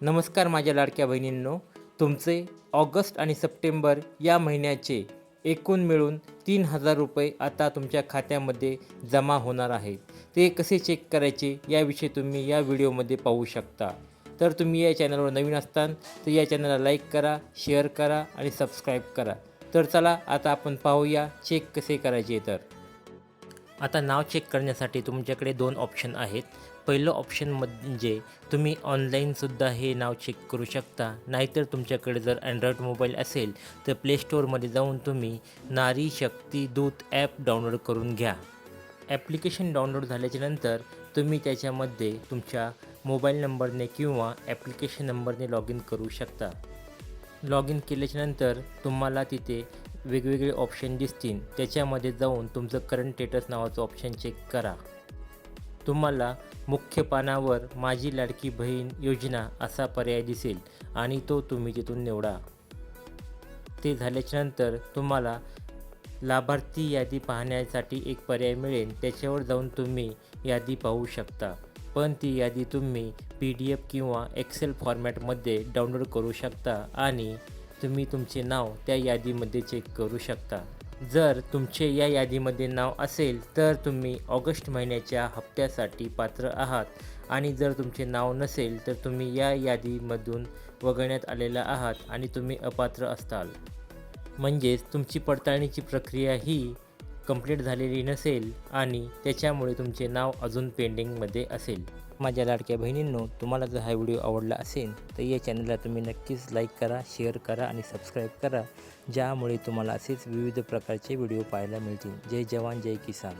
नमस्कार माझ्या लाडक्या बहिणींनो. तुमचे ऑगस्ट आणि सप्टेंबर या महिन्याचे एकूण मिळून तीन हजार रुपये आता तुमच्या खात्यामध्ये जमा होणार आहेत. ते कसे चेक करायचे याविषयी तुम्ही या व्हिडिओमध्ये पाहू शकता. तर तुम्ही या चॅनलवर नवीन असताल तर या चॅनलला लाईक करा शेअर करा आणि सबस्क्राईब करा. तर चला आता आपण पाहूया चेक कसे करायचे तर. आता नाव चेक करण्यासाठी तुमच्याकडे दोन ऑप्शन आहेत. पहिलं ऑप्शन म्हणजे तुम्ही ऑनलाईनसुद्धा हे नाव चेक करू शकता. नाहीतर तुमच्याकडे जर अँड्रॉईड मोबाईल असेल तर प्ले स्टोअरमध्ये जाऊन तुम्ही नारी शक्ती दूत ॲप डाउनलोड करून घ्या. ॲप्लिकेशन डाउनलोड झाल्याच्यानंतर तुम्ही त्याच्यामध्ये तुमच्या मोबाईल नंबरने किंवा ॲप्लिकेशन नंबरने लॉग इन करू शकता. लॉग इन केल्याच्यानंतर तुम्हाला तिथे वेगवेगळे ऑप्शन दिसतील. त्याच्यामध्ये जाऊन तुमचं करंट स्टेटस नावाचं ऑप्शन चेक करा. तुम्हाला मुख्य पानावर माझी लाडकी बहीण योजना असा पर्याय दिसेल आणि तो तुम्ही तिथून निवडा. ते झाल्याच्यानंतर तुम्हाला लाभार्थी यादी पाहण्यासाठी एक पर्याय मिळेल. त्याच्यावर जाऊन तुम्ही यादी पाहू शकता. पण ती यादी तुम्ही पी डी एफ किंवा एक्सेल फॉर्मॅटमध्ये डाउनलोड करू शकता आणि तुम्ही तुमचे नाव त्या यादीमध्ये चेक करू शकता. जर तुमचे या यादीमध्ये नाव असेल तर तुम्ही ऑगस्ट महिन्याच्या हप्त्यासाठी पात्र आहात. आणि जर तुमचे नाव नसेल तर तुम्ही या यादीमधून वगळण्यात आलेला आहात आणि तुम्ही अपात्र असताल. म्हणजेच तुमची पडताळणीची प्रक्रिया ही कंप्लीट झालेली नसेल आणि त्याच्यामुळे तुमचे नाव अजून पेंडिंगमध्ये असेल. माझ्या लाडक्या बहिणींनो तुम्हाला जर हा व्हिडिओ आवडला असेल तर या चॅनलला तुम्ही नक्कीच लाईक करा शेअर करा आणि सबस्क्राईब करा ज्यामुळे तुम्हाला असेच विविध प्रकारचे व्हिडिओ पाहायला मिळतील. जय जवान जय किसान.